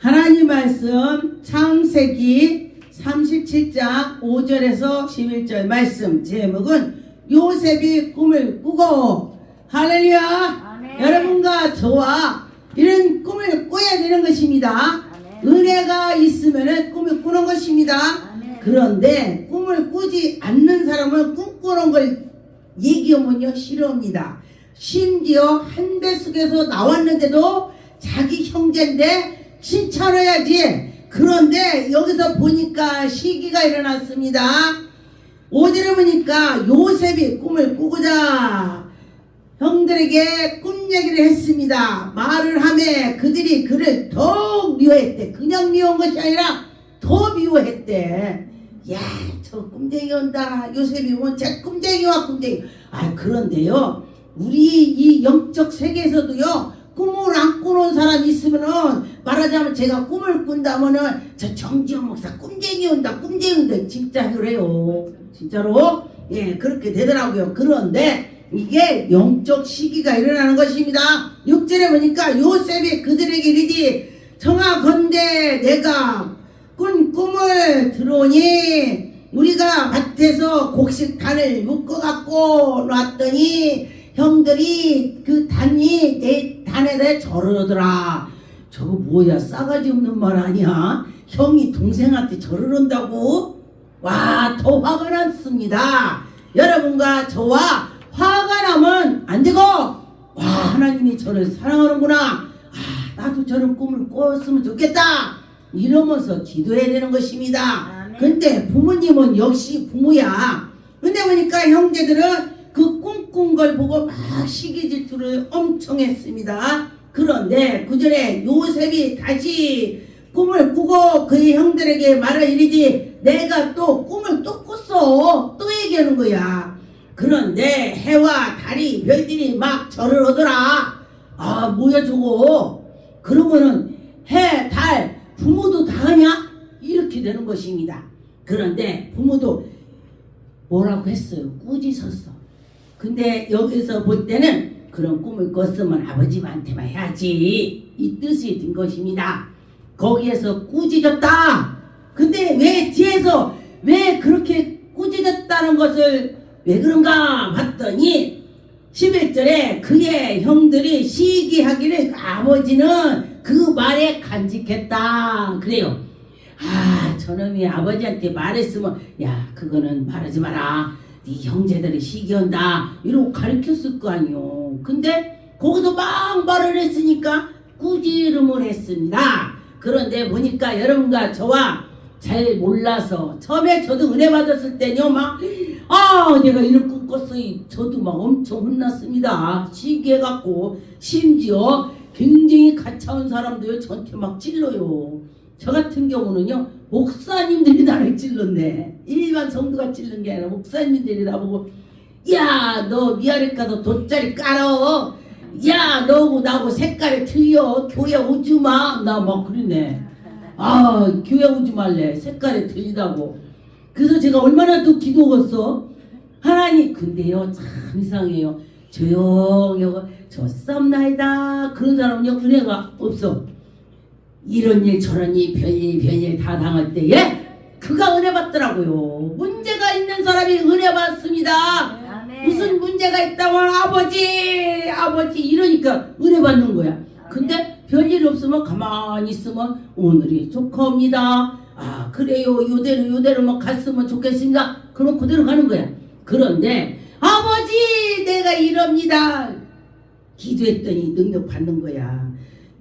하나님 말씀 창세기 37장 5절에서 11절 말씀 제목은 요셉이 꿈을 꾸고 할렐루야 아멘. 여러분과 저와 이런 꿈을 꿔야 되는 것입니다 아멘. 은혜가 있으면 꿈을 꾸는 것입니다 아멘. 그런데 꿈을 꾸지 않는 사람은 꿈꾸는 걸 얘기하면요 싫어합니다. 심지어 한 배 속에서 나왔는데도 자기 형제인데 칭찬해야지. 그런데 여기서 보니까 시기가 일어났습니다. 오절에 보니까 요셉이 꿈을 꾸고자 형들에게 꿈 얘기를 했습니다. 말을 하며 그들이 그를 더욱 미워했대. 그냥 미워한 것이 아니라 더 미워했대. 야, 저 꿈쟁이 온다. 요셉이 온제 꿈쟁이와 꿈쟁이. 아, 그런데요. 우리 이 영적 세계에서도요. 꿈을 안 꾸는 사람이 있으면은 말하자면 제가 꿈을 꾼다면은 저 정지영 목사 꿈쟁이 온다. 꿈쟁이 온다. 진짜 그래요. 진짜로. 예, 그렇게 되더라고요. 그런데 이게 영적 시기가 일어나는 것입니다. 6절에 보니까 요셉이 그들에게 이르지 청하건대 내가 꾼 꿈을 들어오니 우리가 밭에서 곡식단을 묶어갖고 놨더니 형들이 그 단이 내 단에다 절으더라 저거 뭐야 싸가지 없는 말 아니야 형이 동생한테 절을 한다고 와 더 화가 났습니다 여러분과 저와 화가 나면 안 되고 와 하나님이 저를 사랑하는구나 아 나도 저런 꿈을 꿨으면 좋겠다 이러면서 기도해야 되는 것입니다. 아멘. 근데 부모님은 역시 부모야. 근데 보니까 형제들은 그 꿈꾼 걸 보고 막 시기 질투를 엄청 했습니다. 그런데 그 전에 요셉이 다시 꿈을 꾸고 그의 형들에게 말을 이르지 내가 또 꿈을 또 꿨어. 또 얘기하는 거야. 그런데 해와 달이 별들이 막 절을 하더라. 아 뭐야 저거. 그러면은 해, 달, 부모도 다 하냐? 이렇게 되는 것입니다. 그런데 부모도 뭐라고 했어요? 꾸짖었어. 근데 여기서 볼 때는 그런 꿈을 꿨으면 아버지한테만 해야지. 이 뜻이 든 것입니다. 거기에서 꾸짖었다. 근데 왜 뒤에서 왜 그렇게 꾸짖었다는 것을 왜 그런가 봤더니 11절에 그의 형들이 시기하기를 아버지는 그 말에 간직했다. 그래요. 아, 저놈이 아버지한테 말했으면, 야, 그거는 말하지 마라. 네 형제들이 시기한다. 이러고 가르쳤을 거 아니요. 근데 거기서 막 말을 했으니까 꾸지름을 했습니다. 그런데 보니까 여러분과 저와 잘 몰라서 처음에 저도 은혜 받았을 때요 막아 내가 이런 꿈 꿨어 저도 막 엄청 혼났습니다 시기해 갖고 심지어 굉장히 가차운 사람도요 저한테 막 찔러요 저 같은 경우는요 목사님들이 나를 찔렀네. 일반 성도가 찔른 게 아니라 목사님들이 나보고 야너 미아래 가서 돗자리 깔어 야 너하고 나하고 색깔이 틀려. 교회 오지마. 나 막 그러네. 아 교회 오지 말래. 색깔이 틀리다고. 그래서 제가 얼마나 또 기도했어? 하나님 근데요 참 이상해요. 조용히 하고 저 썸나이다. 그런 사람은요 은혜가 없어 이런 일 저런 일 별일 별일 다 당할 때에 그가 은혜 받더라고요. 문제가 있는 사람이 은혜 받습니다. 아멘. 무슨 문제가 있다면 아버지 아버지 이러니까 은혜 받는 거야. 근데 별일 없으면 가만히 있으면 오늘이 좋겁니다. 아 그래요. 요대로 요대로만 갔으면 좋겠습니다. 그럼 그대로 가는 거야. 그런데 아버지 내가 이럽니다. 기도했더니 능력 받는 거야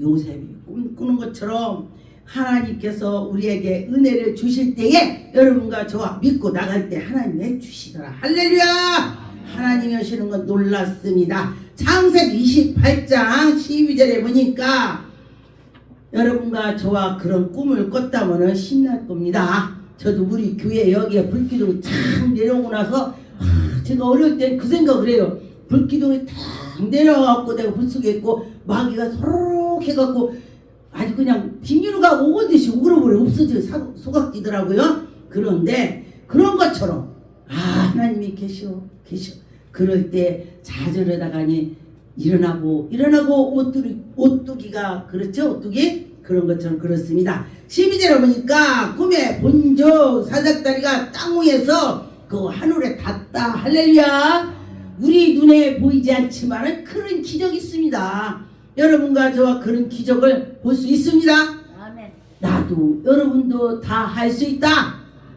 요셉이 꿈꾸는 것처럼 하나님께서 우리에게 은혜를 주실 때에 여러분과 저와 믿고 나갈 때 하나님 해주시더라. 할렐루야! 하나님이 하시는 건 놀랐습니다. 창세기 28장 12절에 보니까 여러분과 저와 그런 꿈을 꿨다면 신날 겁니다. 저도 우리 교회 여기에 불기둥이 탁 내려오고 나서 아, 제가 어릴 때그 생각을 해요. 불기둥이 탁 내려와갖고 내가 불 속에 있고 마귀가 소 록 해갖고 아주 그냥 비닐가 오듯이 우그러버려 없어져 사- 소각지더라고요. 그런데 그런 것처럼 아 하나님이 계셔 계셔 그럴 때 좌절하다가니 일어나고 일어나고 오뚜기 오뚜기가 그렇죠 오뚜기 그런 것처럼 그렇습니다. 12절에 보니까 꿈에 본적 사닥다리가 땅 위에서 그 하늘에 닿다 할렐루야 우리 눈에 보이지 않지만 그런 기적이 있습니다. 여러분과 저와 그런 기적을 볼 수 있습니다. 아멘. 나도 여러분도 다 할 수 있다.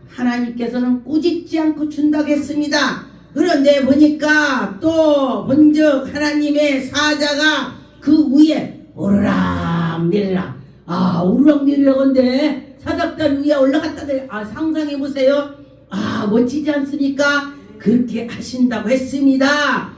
하나님께서는 꾸짖지 않고 준다고 했습니다. 그런데 보니까 또 본적 하나님의 사자가 그 위에 오르락 내리락 아 오르락 내리락 한데 사닥다리 위에 올라갔다 내려 아 상상해 보세요. 아 멋지지 않습니까? 그렇게 하신다고 했습니다.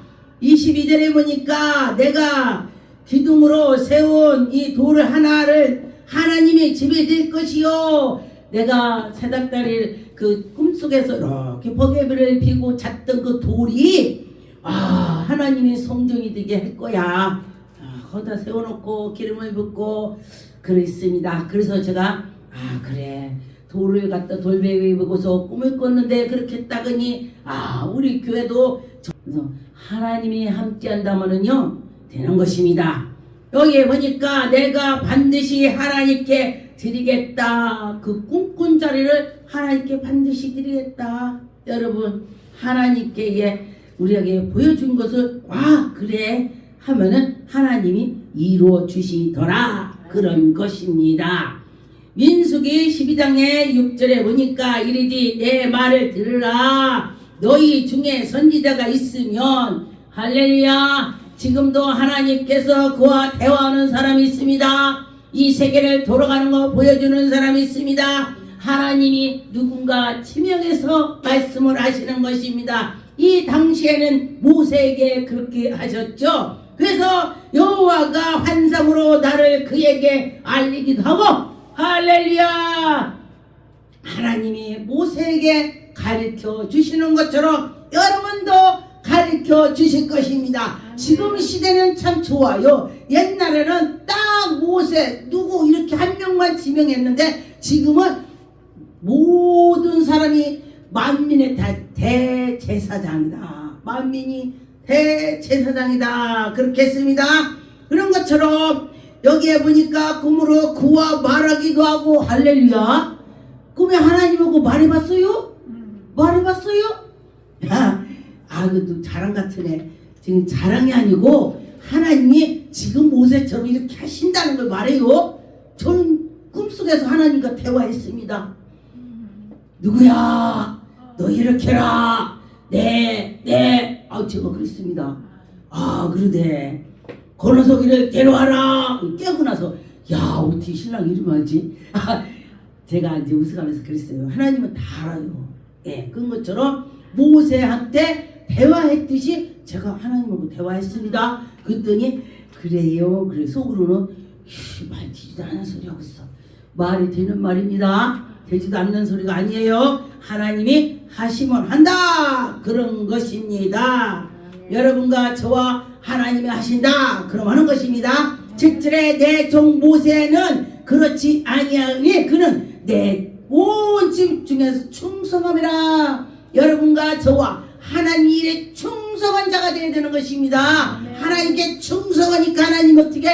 22절에 보니까 내가 기둥으로 세운 이 돌 하나를 하나님의 집이 될 것이요. 내가 새닭다리를 그 꿈속에서 이렇게 버개비를 피고 잤던 그 돌이 아 하나님의 성전이 되게 할 거야. 아, 거기다 세워놓고 기름을 붓고 그랬습니다. 그래서 제가 아 그래 돌을 갖다 돌베개 보고서 꿈을 꿨는데 그렇게 했다더니 아 우리 교회도 저- 하나님이 함께한다면은요 되는 것입니다. 여기에 보니까 내가 반드시 하나님께 드리겠다. 그 꿈꾼 자리를 하나님께 반드시 드리겠다. 여러분 하나님께 예, 우리에게 보여준 것을 와 그래 하면은 하나님이 이루어 주시더라 그런 것입니다. 민수기 12장의 6절에 보니까 이르디 내 말을 들으라 너희 중에 선지자가 있으면 할렐루야 지금도 하나님께서 그와 대화하는 사람이 있습니다 이 세계를 돌아가는 거 보여주는 사람이 있습니다 하나님이 누군가 지명해서 말씀을 하시는 것입니다 이 당시에는 모세에게 그렇게 하셨죠 그래서 여호와가 환상으로 나를 그에게 알리기도 하고 할렐루야! 하나님이 모세에게 가르쳐 주시는 것처럼 여러분도 가르쳐 주실 것입니다. 지금 시대는 참 좋아요. 옛날에는 딱 모세 누구 이렇게 한 명만 지명했는데 지금은 모든 사람이 만민의 다 대제사장이다. 만민이 대제사장이다. 그렇게 했습니다. 그런 것처럼 여기에 보니까 꿈으로 그와 말하기도 하고 할렐루야. 꿈에 하나님하고 말해봤어요? 말해봤어요? 야, 아, 그것도 자랑 같으네. 지금 자랑이 아니고 하나님이 지금 모세처럼 이렇게 하신다는 걸 말해요. 저는 꿈속에서 하나님과 대화했습니다. 누구야? 너 이렇게 해라. 네, 네. 아, 제가 그랬습니다. 아, 그러대. 권호석이를 데려와라. 깨고 나서, 야, 어떻게 신랑 이름을 알지? 아, 제가 이제 웃어가면서 그랬어요. 하나님은 다 알아요. 예, 그런 것처럼 모세한테 대화했듯이 제가 하나님하고 대화했습니다. 그랬더니, 그래요. 그래, 속으로는, 휘, 말 되지도 않은 소리 하고 있어. 말이 되는 말입니다. 되지도 않는 소리가 아니에요. 하나님이 하시면 한다. 그런 것입니다. 여러분과 저와 하나님이 하신다. 그럼 하는 것입니다. 7절에 내종 모세는 그렇지 아니하니 그는 내 온 집 중에서 충성함이라. 여러분과 저와 하나님 일에 충 성한 자가 되어야 되는 것입니다. 하나님께 충성하니까 하나님 어떻게?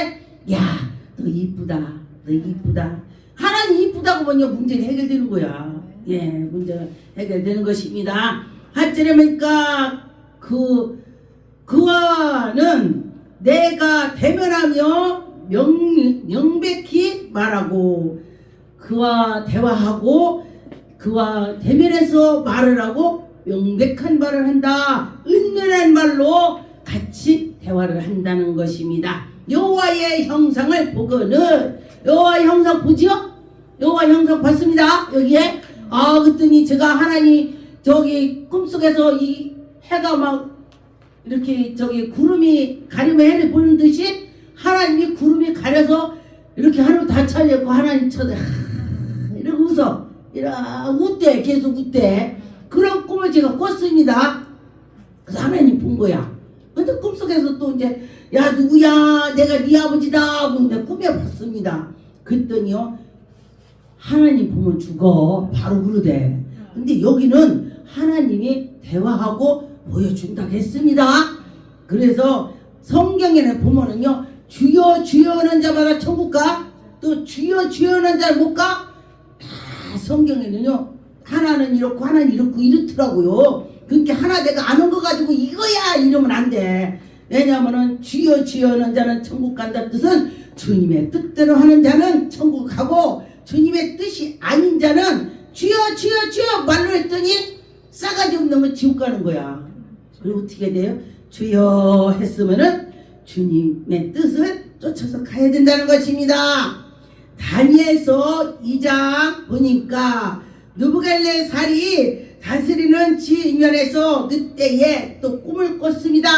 야, 너 이쁘다. 너 이쁘다. 하나님 이쁘다고 보니까 문제가 해결되는 거야. 예, 문제가 해결되는 것입니다. 한절에 보니까 그 그와는 내가 대면하며 명, 명백히 말하고 그와 대화하고 그와 대면해서 말을 하고 명백한 말을 한다. 은밀한 말로 같이 대화를 한다는 것입니다. 여호와의 형상을 보거는 여호와의 형상 보지요? 여호와 형상 봤습니다. 여기에 아 그랬더니 제가 하나님 저기 꿈속에서 이 해가 막 이렇게 저기 구름이 가리면 해를 보는 듯이 하나님이 구름이 가려서 이렇게 하늘 다 차려고 하나님 쳐다 이러고 웃어 이라 웃대 계속 웃대 그런 꿈을 제가 꿨습니다. 그래서 하나님 본 거야. 근데 꿈속에서 또 이제 야 누구야? 내가 네 아버지다. 하고 꿈에 봤습니다. 그랬더니요 하나님 보면 죽어. 바로 그러대. 근데 여기는 하나님이 대화하고 보여준다고 했습니다. 그래서 성경에는 보면은요 주여 주여 하는 자마다 천국 가? 또 주여 주여는 잘못 가? 다 성경에는요 하나는 이렇고 하나는 이렇고 이렇더라고요 그렇게 하나 내가 아는 거 가지고 이거야 이러면 안 돼 왜냐하면은 주여 주여는 자는 천국 간다 뜻은 주님의 뜻대로 하는 자는 천국 가고 주님의 뜻이 아닌 자는 주여 주여 주여 말로 했더니 싸가지 없는 건 지옥 가는 거야 그리고 어떻게 돼요? 주여 했으면은 주님의 뜻을 쫓아서 가야 된다는 것입니다. 다니엘서 2장 보니까 누부갈레 살이 다스리는 지면에서 그때에 또 꿈을 꿨습니다.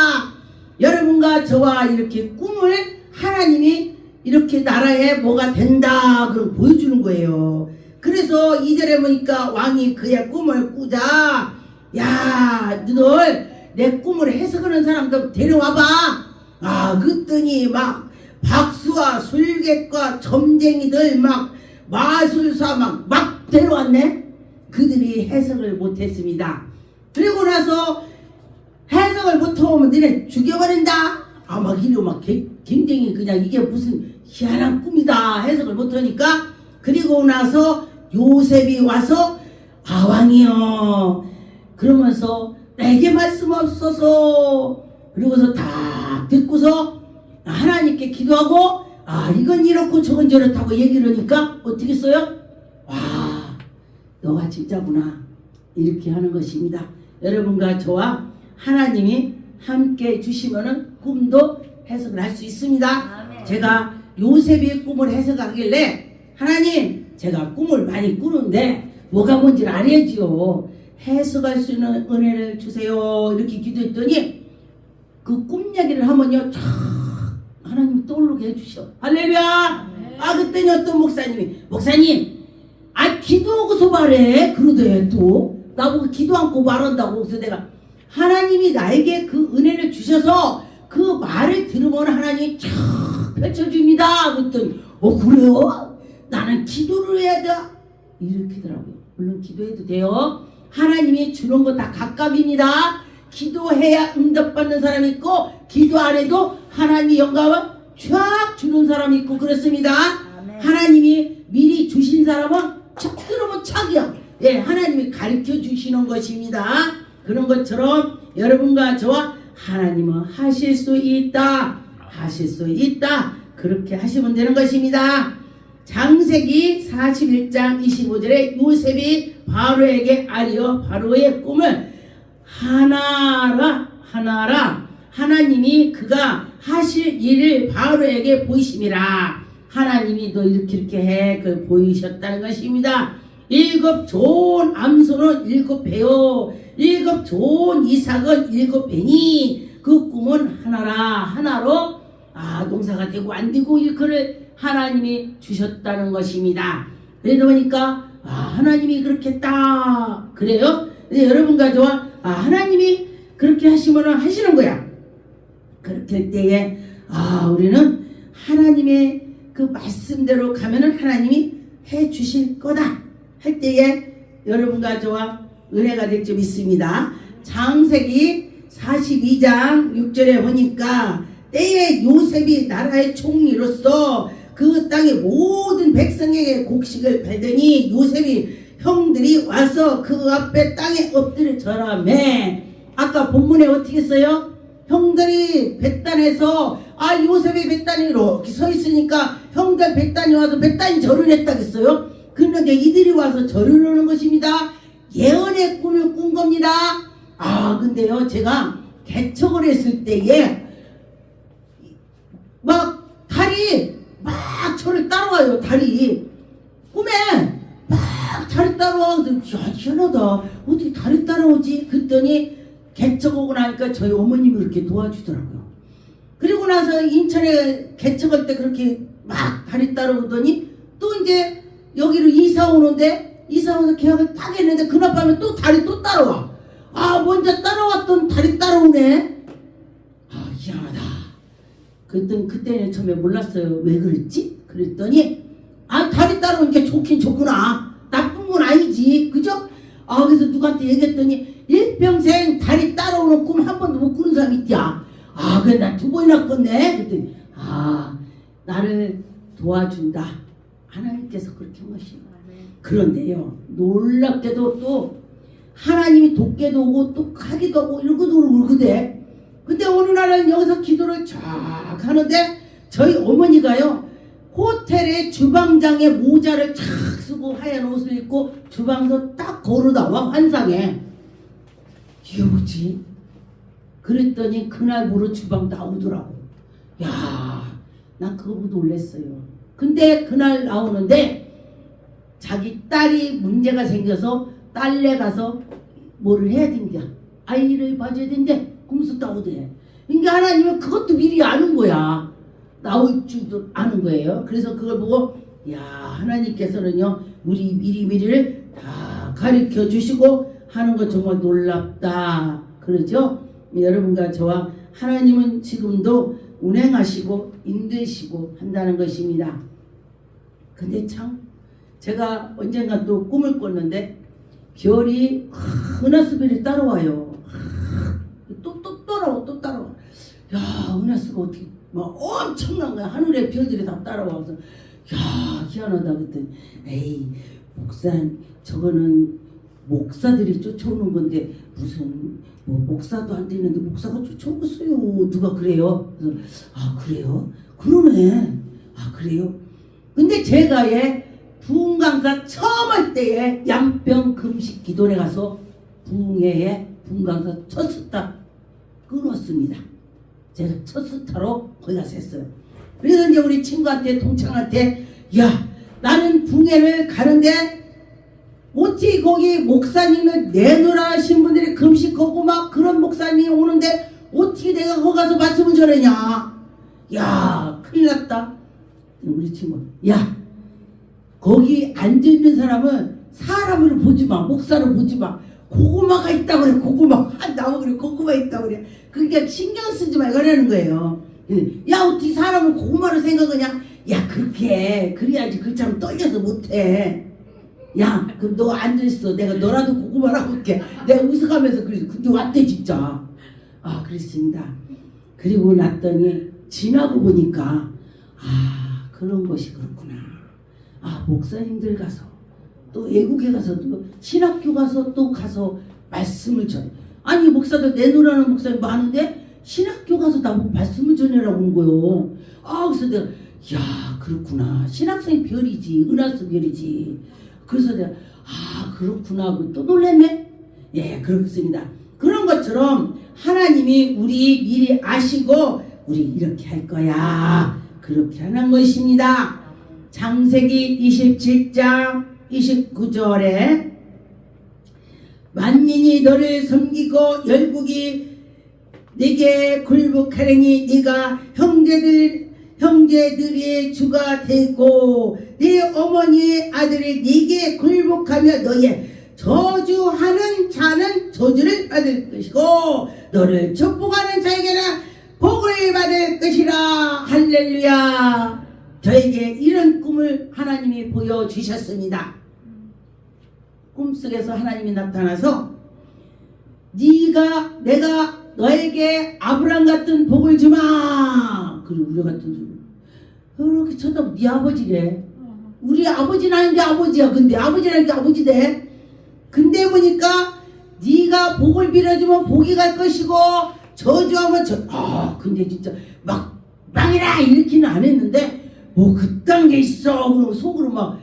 여러분과 저와 이렇게 꿈을 하나님이 이렇게 나라에 뭐가 된다 그럼 보여주는 거예요. 그래서 2절에 보니까 왕이 그의 꿈을 꾸자 야 너들 내 꿈을 해석하는 사람들 데려와봐 아 그랬더니 막 박수와 술객과 점쟁이들 막 마술사 막, 막 데려왔네 그들이 해석을 못했습니다. 그리고 나서 해석을 못하면 너네 죽여버린다? 아막 이러 막 개- 굉장히 그냥 이게 무슨 희한한 꿈이다 해석을 못하니까. 그리고 나서 요셉이 와서 아 왕이여 그러면서 내게 말씀 없어서. 그러고서 다 듣고서 하나님께 기도하고 아 이건 이렇고 저건 저렇다고 얘기를 하니까 어떻게 써요? 와 너가 진짜구나 이렇게 하는 것입니다. 여러분과 저와 하나님이 함께 주시면은 꿈도 해석을 할 수 있습니다. 아멘. 제가 요셉의 꿈을 해석하길래 하나님 제가 꿈을 많이 꾸는데 뭐가 뭔지를 알아야지요. 해석할 수 있는 은혜를 주세요. 이렇게 기도했더니 그꿈 얘기를 하면요 쫙 하나님 떠오르게 해주셔. 할렐루야. 아 그때는 어떤 목사님이 목사님 아 기도하고서 말해. 그러대 또 나보고 기도 않고 말한다고 그래서 내가 하나님이 나에게 그 은혜를 주셔서 그 말을 들으면 하나님이 쫙 펼쳐줍니다. 그랬더니 어 그래요? 나는 기도를 해야 돼. 이렇게더라고요. 물론 기도해도 돼요. 하나님이 주는 거 다 각각입니다. 기도해야 응답받는 사람이 있고 기도 안 해도 하나님이 영감을 쫙 주는 사람이 있고 그렇습니다. 하나님이 미리 주신 사람은 착 들으면 착이야. 예, 하나님이 가르쳐 주시는 것입니다. 그런 것처럼 여러분과 저와 하나님은 하실 수 있다. 하실 수 있다. 그렇게 하시면 되는 것입니다. 장세기 41장 25절에 요셉이 바로에게 아리어 바로의 꿈을 하나라 하나라 하나님이 그가 하실 일을 바로에게 보이심이라 하나님이 너 이렇게 이렇게 해 그 보이셨다는 것입니다. 일곱 좋은 암소는 일곱 배요 일곱 좋은 이삭은 일곱 배니 그 꿈은 하나라 하나로 아 농사가 되고 안 되고 일거를 하나님이 주셨다는 것입니다. 그러다 보니까 아 하나님이 그렇게 딱 그래요? 근데 여러분과 저와 아 하나님이 그렇게 하시면 하시는 거야. 그렇게 할 때에 아 우리는 하나님의 그 말씀대로 가면은 하나님이 해 주실 거다 할 때에 여러분과 저와 은혜가 될 점 있습니다. 장세기 42장 6절에 보니까 때에 요셉이 나라의 총리로서 그 땅의 모든 백성에게 곡식을 팔더니 요셉이 형들이 와서 그 앞에 땅에 엎드려 절하매 아까 본문에 어떻게 써요? 형들이 백단에서 아 요셉의 백단이 이렇게 서 있으니까 형들 백단이 와서 백단이 절을 했다겠어요? 그런데 이들이 와서 절을 하는 것입니다. 예언의 꿈을 꾼 겁니다. 아 근데요 제가 개척을 했을 때에 막 달이 막 저를 따라와요 달이 꿈에 막 달이 따라와서 야 희한하다 어떻게 달이 따라오지 그랬더니 개척 오고 나니까 저희 어머님이 그렇게 도와주더라고요 그리고 나서 인천에 개척할 때 그렇게 막 달이 따라오더니 또 이제 여기로 이사 오는데 이사 와서 계약을 딱 했는데 그날 밤에 또 달이 또 따라와 아 먼저 따라왔던 달이 따라오네 아 희한하다 그랬더니 그때는 처음에 몰랐어요. 왜 그랬지? 그랬더니 아 달이 따라오니까 좋긴 좋구나. 나쁜 건 아니지. 그죠? 아 그래서 누구한테 얘기했더니 일평생 달이 따라오는 꿈 한 번도 못 꾸는 사람이 있야. 아 그래 나 두 번이나 꿨네. 그랬더니 아 나를 도와준다. 하나님께서 그렇게 한 것이에요. 그런데요, 놀랍게도 또 하나님이 돕게도 오고 또 가기도 하고 이러고도 그러대. 근데 어느 날은 여기서 기도를 쫙 하는데 저희 어머니가요, 호텔의 주방장에 모자를 쫙 쓰고 하얀 옷을 입고 주방에서 딱 걸어 나와 환상에. 뭐지? 그랬더니 그날부로 주방 나오더라고. 야, 난 그거 보고 놀랬어요. 근데 그날 나오는데 자기 딸이 문제가 생겨서 딸네 가서 뭐를 해야 된다. 아이를 봐줘야 된대. kum수 따오대. 그러니까 하나님은 그것도 미리 아는 거야. 나올 줄도 아는 거예요. 그래서 그걸 보고 야 하나님께서는요 우리 미리 미리를 다 가르쳐 주시고 하는 거 정말 놀랍다. 그러죠? 여러분과 저와 하나님은 지금도 운행하시고 인도하시고 한다는 것입니다. 근데 참 제가 언젠가 또 꿈을 꿨는데 별이 은하수별이 따라와요. 또 또 따라와 또 따라와. 야 은하수가 어떻게 막 엄청난 거야. 하늘에 별들이 다 따라와서 야 희한하다 그랬더니 에이 목사 저거는 목사들이 쫓아오는 건데 무슨 뭐 목사도 안 되는데 목사가 쫓아오겠어요. 누가 그래요? 그래서 아 그래요? 그러네. 아 그래요? 근데 제가 예 부흥 강사 처음 할 때에 양평 금식 기도에 가서 부흥회에 부흥 강사 첫 스타 끊었습니다. 제가 첫 스타로 거기 가서 했어요. 그래서 이제 우리 친구한테 동창한테 야 나는 부흥회를 가는데 어찌 거기 목사님을 내놓으라 하신 분들이 금식하고 막 그런 목사님이 오는데 어떻게 내가 거기 가서 말씀을 전하냐? 야 큰일 났다. 우리 친구 야 거기 앉아있는 사람은 사람을 보지 마 목사를 보지 마. 고구마가 있다 그래 고구마. 한 나무 그래 고구마 있다 그래. 그러니까 신경 쓰지 마 이러는 거예요. 야 어떻게 사람을 고구마로 생각하냐? 야 그렇게 그래야지 그처럼 떨려서 못해 야, 그럼 너 앉아있어. 내가 너라도 고구마라고 할게. 내가 웃어가면서 그랬어. 근데 왔대, 진짜. 아, 그랬습니다. 그리고 났더니, 지나고 보니까, 아, 그런 것이 그렇구나. 아, 목사님들 가서, 또 외국에 가서, 또 신학교 가서 또 가서 말씀을 전해. 아니, 목사들 내놓으라는 목사님 많은데, 신학교 가서 나보고 말씀을 전해라고 온 거요. 아, 그래서 내가, 야, 그렇구나. 신학생 별이지. 은하수 별이지. 그래서 내가 아 그렇구나. 또 놀랬네. 예 그렇습니다. 그런 것처럼 하나님이 우리 미리 아시고 우리 이렇게 할 거야. 그렇게 하는 것입니다. 장세기 27장 29절에 만민이 너를 섬기고 열국이 네게 굴복하려니 네가 형제들 형제들의 주가 되고 네 어머니의 아들이 네게 굴복하며 너의 저주하는 자는 저주를 받을 것이고 너를 축복하는 자에게는 복을 받을 것이라. 할렐루야. 저에게 이런 꿈을 하나님이 보여주셨습니다. 꿈속에서 하나님이 나타나서 네가 내가 너에게 아브람 같은 복을 주마. 그리고 우리 같은 이렇게 쳐다보 네 아버지래. 우리 아버지는 아닌데 아버지야 근데 아버지라니까 아버지대 근데 보니까 네가 복을 빌어주면 복이 갈 것이고 저주하면 저아 근데 진짜 막 망해라 이렇게는 안 했는데 뭐 그딴 게 있어. 그러고 속으로 막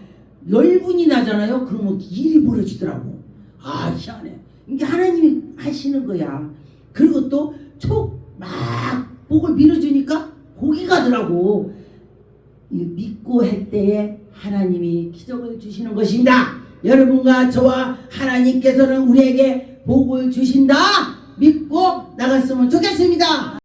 열분이 나잖아요. 그러면 일이 벌어지더라고. 아 희한해. 이게 하나님이 하시는 거야. 그리고 또 촉 막 복을 밀어주니까 복이 가더라고. 이 믿고 할 때에 하나님이 기적을 주시는 것입니다. 여러분과 저와 하나님께서는 우리에게 복을 주신다. 믿고 나갔으면 좋겠습니다.